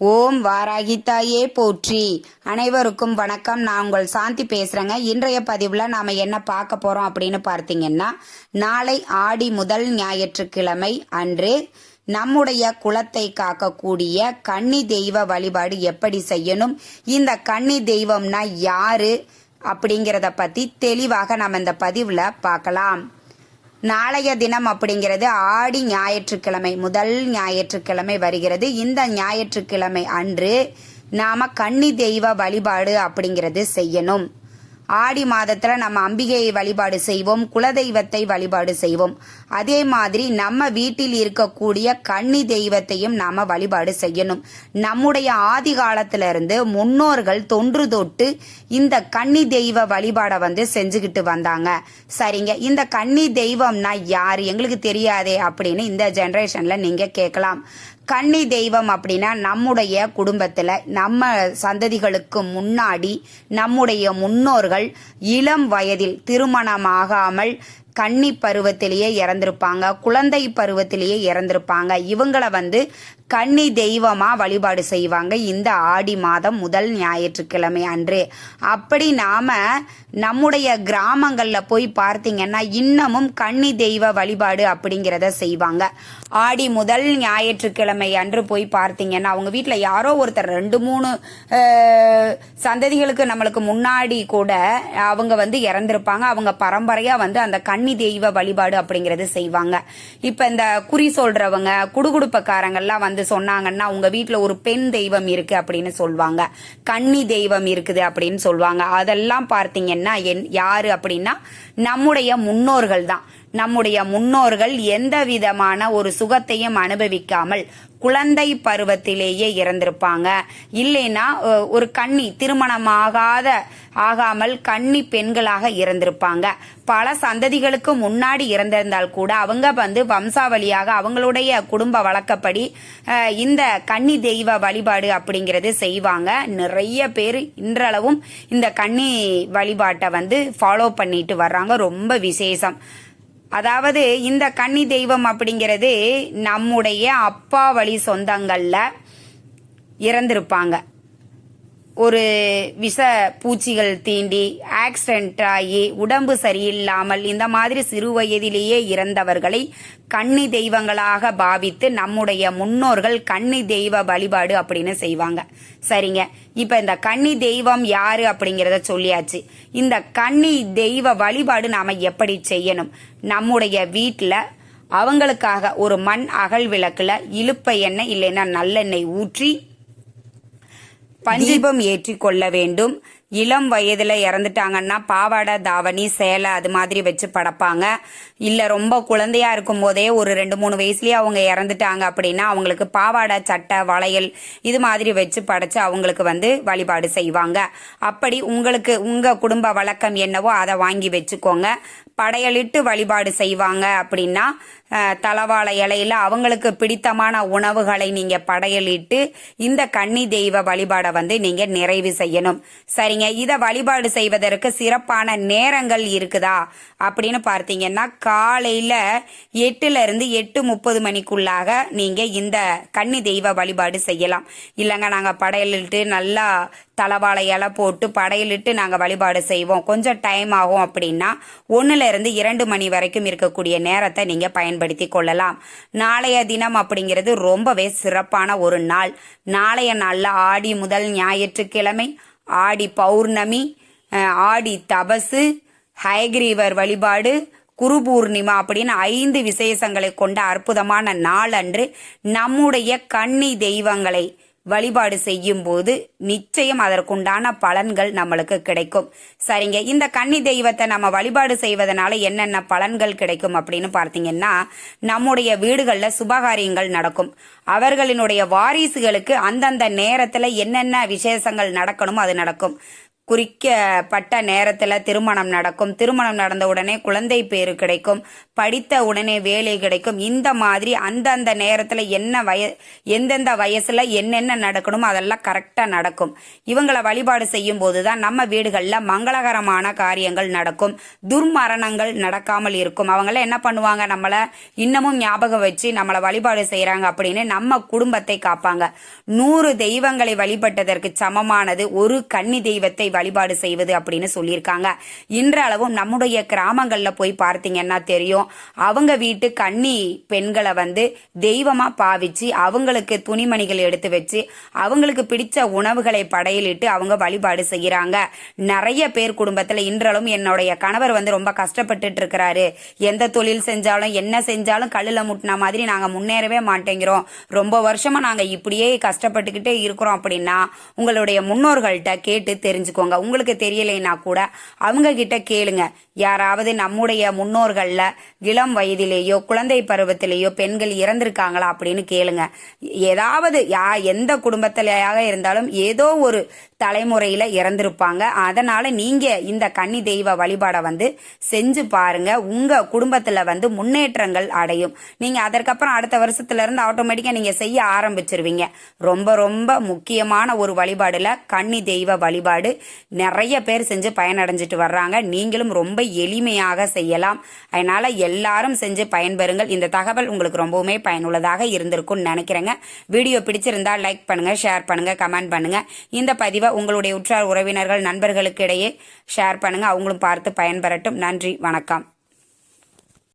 ஓம் வாராகித்தாயே போற்றி. அனைவருக்கும் வணக்கம். நான் உங்கள் சாந்தி பேசுறேங்க. இன்றைய பதிவில் நாம என்ன பார்க்க போறோம் அப்படின்னு பார்த்தீங்கன்னா நாளை ஆடி முதல் ஞாயிற்றுக்கிழமை அன்று நம்முடைய குலத்தை காக்கக்கூடிய கன்னி தெய்வ வழிபாடு எப்படி செய்யணும் இந்த கன்னி தெய்வம்னா யாரு அப்படிங்கிறத பத்தி தெளிவாக நம்ம இந்த பதிவுல பார்க்கலாம். நாளைய தினம் அப்படிங்கிறது ஆடி ஞாயிற்றுக்கிழமை முதல் ஞாயிற்றுக்கிழமை வருகிறது. இந்த ஞாயிற்றுக்கிழமை அன்று நாம கன்னி தெய்வ வழிபாடு அப்படிங்கிறது செய்யணும். ஆடி மாதத்துல நம்ம அம்பிகையை வழிபாடு செய்வோம் குலதெய்வத்தை வழிபாடு செய்வோம். அதே மாதிரி நம்ம வீட்டில் இருக்கக்கூடிய கன்னி தெய்வத்தையும் நாம வழிபாடு செய்யணும். நம்முடைய ஆதி காலத்திலிருந்து முன்னோர்கள் தொன்று தொட்டு இந்த கன்னி தெய்வ வழிபாடை வந்து செஞ்சுக்கிட்டு வந்தாங்க. சரிங்க இந்த கன்னி தெய்வம்னா யாரு? எங்களுக்கு தெரியாதே அப்படின்னு இந்த ஜெனரேஷன்ல நீங்க கேட்கலாம். கன்னி தெய்வம் அப்படின்னா நம்முடைய குடும்பத்தில் நம்ம சந்ததிகளுக்கு முன்னாடி நம்முடைய முன்னோர்கள் இளம் வயதில் திருமணமாகாமல் கன்னி பருவத்திலேயே இறந்திருப்பாங்க குழந்தை பருவத்திலேயே இறந்திருப்பாங்க. இவங்கள வந்து கன்னி தெய்வமாக வழிபாடு செய்வாங்க. இந்த ஆடி மாதம் முதல் ஞாயிற்றுக்கிழமை அன்று. அப்படி நாம நம்முடைய கிராமங்களில் போய் பார்த்தீங்கன்னா இன்னமும் கன்னி தெய்வ வழிபாடு அப்படிங்கிறத செய்வாங்க. ஆடி முதல் ஞாயிற்றுக்கிழமை அன்று போய் பார்த்தீங்கன்னா அவங்க வீட்டில் யாரோ ஒருத்தர் ரெண்டு மூணு சந்ததிகளுக்கு நம்மளுக்கு முன்னாடி கூட அவங்க வந்து இறந்திருப்பாங்க. அவங்க பரம்பரையாக வந்து அந்த கண் கன்னி தெய்வ வழிபாடு அப்படிங்கறது செய்வாங்க. இப்ப இந்த குறி சொல்றவங்க குடுகுடுப்பக்காரங்கள்லாம் வந்து சொன்னாங்கன்னா உங்க வீட்டுல ஒரு பெண் தெய்வம் இருக்கு அப்படின்னு சொல்லுவாங்க கன்னி தெய்வம் இருக்குது அப்படின்னு சொல்லுவாங்க அதெல்லாம் பார்த்தீங்கன்னா என் யாரு அப்படின்னா நம்முடைய முன்னோர்கள் தான் நம்முடைய முன்னோர்கள் எந்த விதமான ஒரு சுகத்தையும் அனுபவிக்காமல் குழந்தை பருவத்திலேயே இறந்திருப்பாங்க. இல்லைன்னா ஒரு கன்னி திருமணமாகாத ஆகாமல் கன்னி பெண்களாக இறந்திருப்பாங்க. பல சந்ததிகளுக்கு முன்னாடி இறந்திருந்தால் கூட அவங்க வந்து வம்சாவளியாக அவங்களுடைய குடும்ப வழக்கப்படி இந்த கன்னி தெய்வ வழிபாடு அப்படிங்கிறது செய்வாங்க. நிறைய பேர் இன்றளவும் இந்த கன்னி வழிபாட்டை வந்து ஃபாலோ பண்ணிட்டு வர்றாங்க. ரொம்ப விசேஷம். அதாவது இந்த கன்னி தெய்வம் அப்படிங்கிறது நம்முடைய அப்பா வழி சொந்தங்களில் இறந்திருப்பாங்க. ஒரு விஷ பூச்சிகள் தீண்டி ஆக்சிடென்ட் ஆகி உடம்பு சரியில்லாமல் இந்த மாதிரி சிறு வயதிலேயே இறந்தவர்களை கன்னி தெய்வங்களாக பாவித்து நம்முடைய முன்னோர்கள் கன்னி தெய்வ வழிபாடு அப்படின்னு செய்வாங்க. சரிங்க. இப்ப இந்த கன்னி தெய்வம் யாரு அப்படிங்கறத சொல்லியாச்சு. இந்த கன்னி தெய்வ வழிபாடு நாம எப்படி செய்யணும்? நம்முடைய வீட்டில் அவங்களுக்காக ஒரு மண் அகல் விளக்குல இலுப்பை எண்ணெய் இல்லைன்னா நல்லெண்ணெய் ஊற்றி பஞ்சீபம் ஏற்றி கொள்ள வேண்டும். இளம் வயதில் இறந்துட்டாங்கன்னா பாவாடை தாவணி சேலை அது மாதிரி வச்சு படைப்பாங்க. இல்லை ரொம்ப குழந்தையாக இருக்கும் போதே ஒரு ரெண்டு மூணு வயசுலேயே அவங்க இறந்துட்டாங்க அப்படின்னா அவங்களுக்கு பாவாடை சட்டை வளையல் இது மாதிரி வச்சு படைச்சு அவங்களுக்கு வந்து வழிபாடு செய்வாங்க. அப்படி உங்களுக்கு உங்கள் குடும்ப வழக்கம் என்னவோ அதை வாங்கி வச்சுக்கோங்க. படையலிட்டு வழிபாடு செய்வாங்க அப்படின்னா தலவாழை இலையில அவங்களுக்கு பிடித்தமான உணவுகளை நீங்கள் படையலிட்டு இந்த கன்னி தெய்வ வழிபாடை வந்து நீங்கள் நிறைவு செய்யணும். சரிங்க இதை வழிபாடு செய்வதற்கு சிறப்பான நேரங்கள் இருக்குதா? அப்படின்னு பார்த்தீங்கன்னா காலையில் எட்டுலேருந்து எட்டு முப்பது மணிக்குள்ளாக நீங்கள் இந்த கன்னி தெய்வ வழிபாடு செய்யலாம். இல்லைங்க நாங்கள் படையலிட்டு நல்லா தலவாழை இலை போட்டு படையலிட்டு நாங்கள் வழிபாடு செய்வோம். கொஞ்சம் டைம் ஆகும் அப்படின்னா ஒன்றுலேருந்து இரண்டு மணி வரைக்கும் இருக்கக்கூடிய நேரத்தை நீங்கள் பயன்படுத்தி கொள்ளலாம். நாளைய தினம் அப்படிங்கிறது ரொம்பவே சிறப்பான ஒரு நாள். நாளைய நாளில் ஆடி முதல் ஞாயிற்றுக்கிழமை ஆடி பௌர்ணமி ஆடி தபசு ஹயக்ரீவர் வழிபாடு குரு பூர்ணிமா அப்படின்னு ஐந்து விசேஷங்களை கொண்ட அற்புதமான நாள் அன்று நம்முடைய கன்னி தெய்வங்களை வழிபாடு செய்யும் போது நிச்சயம் அதற்குண்டான பலன்கள் நம்மளுக்கு கிடைக்கும். சரிங்க. இந்த கன்னி தெய்வத்தை நம்ம வழிபாடு செய்வதனால என்னென்ன பலன்கள் கிடைக்கும் அப்படின்னு பார்த்தீங்கன்னா நம்முடைய வீடுகளில் சுபகாரியங்கள் நடக்கும். அவர்களினுடைய வாரிசுகளுக்கு அந்தந்த நேரத்தில் என்னென்ன விசேஷங்கள் நடக்கணுமோ அது நடக்கும். குறிக்கப்பட்ட நேரத்தில் திருமணம் நடக்கும். திருமணம் நடந்த உடனே குழந்தை பேரு கிடைக்கும். படித்த உடனே வேலை கிடைக்கும். இந்த மாதிரி அந்தந்த நேரத்தில் என்ன வய எந்தெந்த வயசில் என்னென்ன நடக்கணுமோ அதெல்லாம் கரெக்டாக நடக்கும். இவங்களை வழிபாடு செய்யும் போது தான் நம்ம வீடுகளில் மங்களகரமான காரியங்கள் நடக்கும். துர்மரணங்கள் நடக்காமல் இருக்கும். அவங்கள என்ன பண்ணுவாங்க? நம்மளை இன்னமும் ஞாபகம் வச்சு நம்மளை வழிபாடு செய்கிறாங்க அப்படின்னு நம்ம குடும்பத்தை காப்பாங்க. நூறு தெய்வங்களை வழிபட்டதற்கு சமமானது ஒரு கன்னி தெய்வத்தை வழிபாடு செய்வது அப்படின்னு சொல்லியிருக்காங்க. இன்றளவும் நம்முடைய கிராமங்களில் போய் பார்த்தீங்கன்னா தெரியும். அவங்க வீட்டு கன்னி பெண்களை வந்து தெய்வமா பாவிச்சு அவங்களுக்கு துணிமணிகள் எடுத்து வச்சு அவங்களுக்கு பிடிச்ச உணவுகளை படையலிட்டு அவங்க வழிபாடு செய்கிறாங்க நிறைய பேர் குடும்பத்தில் இன்றளவும் என்னுடைய கணவர் வந்து ரொம்ப கஷ்டப்பட்டுட்டு இருக்கிறாரு. எந்த தொழில் செஞ்சாலும் என்ன செஞ்சாலும் கல்லில் முட்டின மாதிரி நாங்கள் முன்னேறவே மாட்டேங்கிறோம். ரொம்ப வருஷமா நாங்கள் இப்படியே கஷ்டப்பட்டுக்கிட்டே இருக்கிறோம் அப்படின்னா உங்களுடைய முன்னோர்கள்ட்ட கேட்டு தெரிஞ்சுக்கோங்க உங்களுக்கு தெரியலைன்னா கூட அவங்க கிட்ட கேளுங்க. யாராவது நம்முடைய முன்னோர்கள்ல இளம் வயதிலேயோ குழந்தை பருவத்திலேயோ பெண்கள் இறந்திருக்காங்களா அப்படின்னு கேளுங்க. ஏதாவது யா எந்த குடும்பத்திலேயாக இருந்தாலும் ஏதோ ஒரு தலைமுறையில இறந்திருப்பாங்க. அதனால நீங்க இந்த கன்னி தெய்வ வழிபாடை வந்து செஞ்சு பாருங்க. உங்க குடும்பத்துல வந்து முன்னேற்றங்கள் அடையும். நீங்க அதற்கப்புறம் அடுத்த வருஷத்துல இருந்து ஆட்டோமேட்டிக்கா நீங்க செய்ய ஆரம்பிச்சிருவீங்க. ரொம்ப ரொம்ப முக்கியமான ஒரு வழிபாடுல கன்னி தெய்வ வழிபாடு நிறைய பேர் செஞ்சு பயனடைஞ்சிட்டு வர்றாங்க. நீங்களும் ரொம்ப எளிமையாக செய்யலாம். அதனால் எல்லாரும் செஞ்சு பயன்பெறுங்கள். இந்த தகவல் உங்களுக்கு ரொம்பவுமே பயனுள்ளதாக இருந்திருக்கும்னு நினைக்கிறேங்க. வீடியோ பிடிச்சிருந்தா லைக் பண்ணுங்கள் ஷேர் பண்ணுங்கள் கமெண்ட் பண்ணுங்கள் இந்த பதிவை உங்களுடைய உற்றார் உறவினர்கள் நண்பர்களுக்கு இடையே ஷேர் பண்ணுங்கள் அவங்களும் பார்த்து பயன்பெறட்டும். நன்றி வணக்கம்.